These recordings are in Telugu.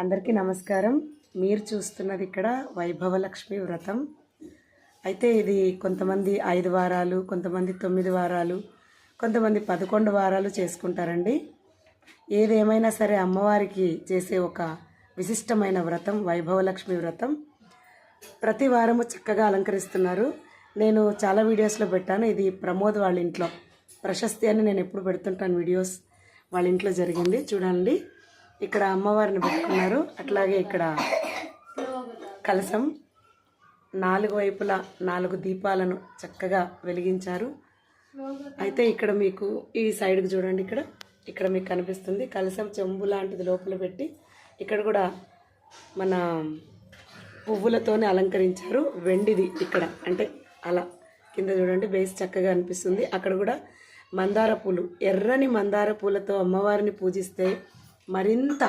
అందరికీ నమస్కారం. మీరు చూస్తున్నది ఇక్కడ వైభవలక్ష్మి వ్రతం. అయితే ఇది కొంతమంది ఐదు వారాలు కొంతమంది తొమ్మిది వారాలు కొంతమంది పదకొండు వారాలు చేసుకుంటారండి. ఏదేమైనా సరే అమ్మవారికి చేసే ఒక విశిష్టమైన వ్రతం వైభవలక్ష్మి వ్రతం. ప్రతి వారము చక్కగా అలంకరిస్తున్నారు. నేను చాలా వీడియోస్లో పెట్టాను. ఇది ప్రమోద్ వాళ్ళ ఇంట్లో. ప్రశస్తి అని నేను ఎప్పుడు పెడుతుంటాను వీడియోస్. వాళ్ళ ఇంట్లో జరిగింది. చూడండి. ఇక్కడ అమ్మవారిని పెట్టుకున్నారు. అట్లాగే ఇక్కడ కలసం నాలుగు వైపులా నాలుగు దీపాలను చక్కగా వెలిగించారు. అయితే ఇక్కడ మీకు ఈ సైడ్కి చూడండి ఇక్కడ. ఇక్కడ మీకు కనిపిస్తుంది కలసం చెంబు లాంటిది లోపల పెట్టి. ఇక్కడ కూడా మన పువ్వులతోనే అలంకరించారు. వెండిది ఇక్కడ. అంటే అలా కింద చూడండి బేస్ చక్కగా అనిపిస్తుంది. అక్కడ కూడా మందార పూలు. ఎర్రని మందార పూలతో అమ్మవారిని పూజిస్తే మరింత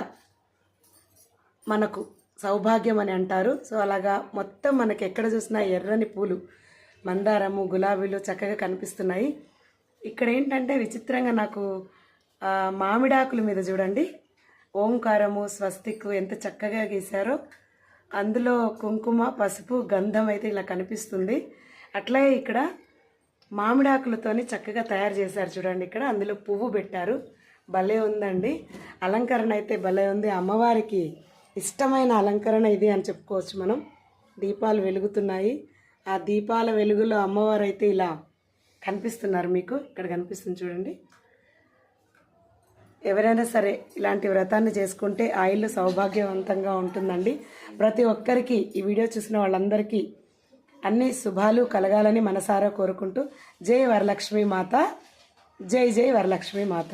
మనకు సౌభాగ్యం అని అంటారు. సో అలాగా మొత్తం మనకి ఎక్కడ చూసినా ఎర్రని పూలు మందారము గులాబీలు చక్కగా కనిపిస్తున్నాయి. ఇక్కడ ఏంటంటే విచిత్రంగా నాకు మామిడాకుల మీద చూడండి. ఓంకారము స్వస్తిక్ ఎంత చక్కగా గీశారో. అందులో కుంకుమ పసుపు గంధం అయితే ఇలా కనిపిస్తుంది. అట్లాగే ఇక్కడ మామిడాకులతోని చక్కగా తయారు చేశారు చూడండి ఇక్కడ. అందులో పువ్వు పెట్టారు. భలే ఉందండి. అలంకరణ అయితే భలే ఉంది. అమ్మవారికి ఇష్టమైన అలంకరణ ఇది అని చెప్పుకోవచ్చు మనం. దీపాలు వెలుగుతున్నాయి. ఆ దీపాల వెలుగులో అమ్మవారు అయితే ఇలా కనిపిస్తున్నారు మీకు. ఇక్కడ కనిపిస్తుంది చూడండి. ఎవరైనా సరే ఇలాంటి వ్రతాన్ని చేసుకుంటే ఆయిల్ సౌభాగ్యవంతంగా ఉంటుందండి. ప్రతి ఒక్కరికి ఈ వీడియో చూసిన వాళ్ళందరికీ అన్ని శుభాలు కలగాలని మనసారా కోరుకుంటూ జై వరలక్ష్మి మాత జై జై వరలక్ష్మి మాత.